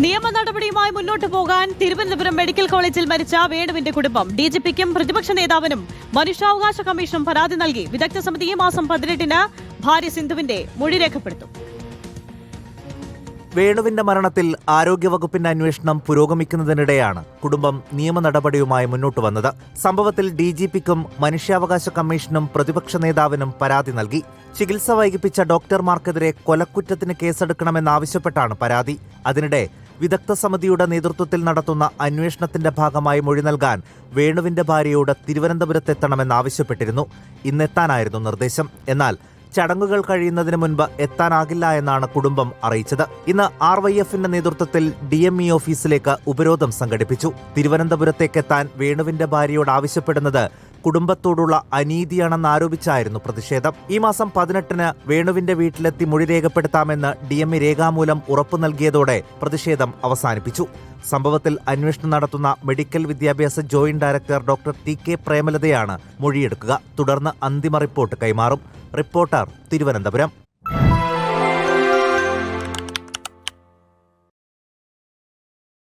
നിയമ നടപടിയുമായി മുന്നോട്ട് പോകാൻ തിരുവനന്തപുരം മെഡിക്കൽ കോളേജിൽ മരിച്ച വേണുവിന്റെ കുടുംബം. ഡി ജി പിക്കും പ്രതിപക്ഷ നേതാവിനും മനുഷ്യാവകാശ കമ്മീഷനും പരാതി നൽകി. വിദഗ്ധ സമിതി ഈ മാസം പതിനെട്ടിന് ഭാര്യ സിന്ധുവിന്റെ മൊഴി രേഖപ്പെടുത്തും. വേണുവിന്റെ മരണത്തിൽ ആരോഗ്യവകുപ്പിന്റെ അന്വേഷണം പുരോഗമിക്കുന്നതിനിടെയാണ് കുടുംബം നിയമ നടപടിയുമായി മുന്നോട്ട് വന്നത്. സംഭവത്തിൽ ഡി ജി പിക്കും മനുഷ്യാവകാശ കമ്മീഷനും പ്രതിപക്ഷ നേതാവിനും പരാതി നൽകി. ചികിത്സ വൈകിപ്പിച്ച ഡോക്ടർമാർക്കെതിരെ കൊലക്കുറ്റത്തിന് കേസെടുക്കണമെന്നാവശ്യപ്പെട്ടാണ് പരാതി. അതിനിടെ വിദഗ്ധ സമിതിയുടെ നേതൃത്വത്തിൽ നടത്തുന്ന അന്വേഷണത്തിന്റെ ഭാഗമായി മൊഴി നൽകാൻ വേണുവിന്റെ ഭാര്യയോട് തിരുവനന്തപുരത്തെത്തണമെന്നാവശ്യപ്പെട്ടിരുന്നു ഇന്നെത്താനായിരുന്നു നിർദ്ദേശം. എന്നാൽ ചടങ്ങുകൾ കഴിയുന്നതിന് മുൻപ് എത്താനാകില്ല എന്നാണ് കുടുംബം അറിയിച്ചത്. ഇന്ന് ആർ വൈ എഫിന്റെ നേതൃത്വത്തിൽ ഡി എം ഇ ഓഫീസിലേക്ക് ഉപരോധം സംഘടിപ്പിച്ചു. തിരുവനന്തപുരത്തേക്കെത്താൻ വേണുവിന്റെ ഭാര്യയോട് ആവശ്യപ്പെടുന്നത് കുടുംബത്തോടുള്ള അനീതിയാണെന്ന് ആരോപിച്ചായിരുന്നു പ്രതിഷേധം. ഈ മാസം പതിനെട്ടിന് വേണുവിന്റെ വീട്ടിലെത്തി മൊഴി രേഖപ്പെടുത്താമെന്ന് ഡി എം രേഖാമൂലം ഉറപ്പു നൽകിയതോടെ പ്രതിഷേധം അവസാനിപ്പിച്ചു. സംഭവത്തിൽ അന്വേഷണം നടത്തുന്ന മെഡിക്കൽ വിദ്യാഭ്യാസ joint director doctor T K പ്രേമലതയാണ് മൊഴിയെടുക്കുക. തുടർന്ന് അന്തിമ റിപ്പോർട്ട് കൈമാറും. റിപ്പോർട്ടർ തിരുവനന്തപുരം.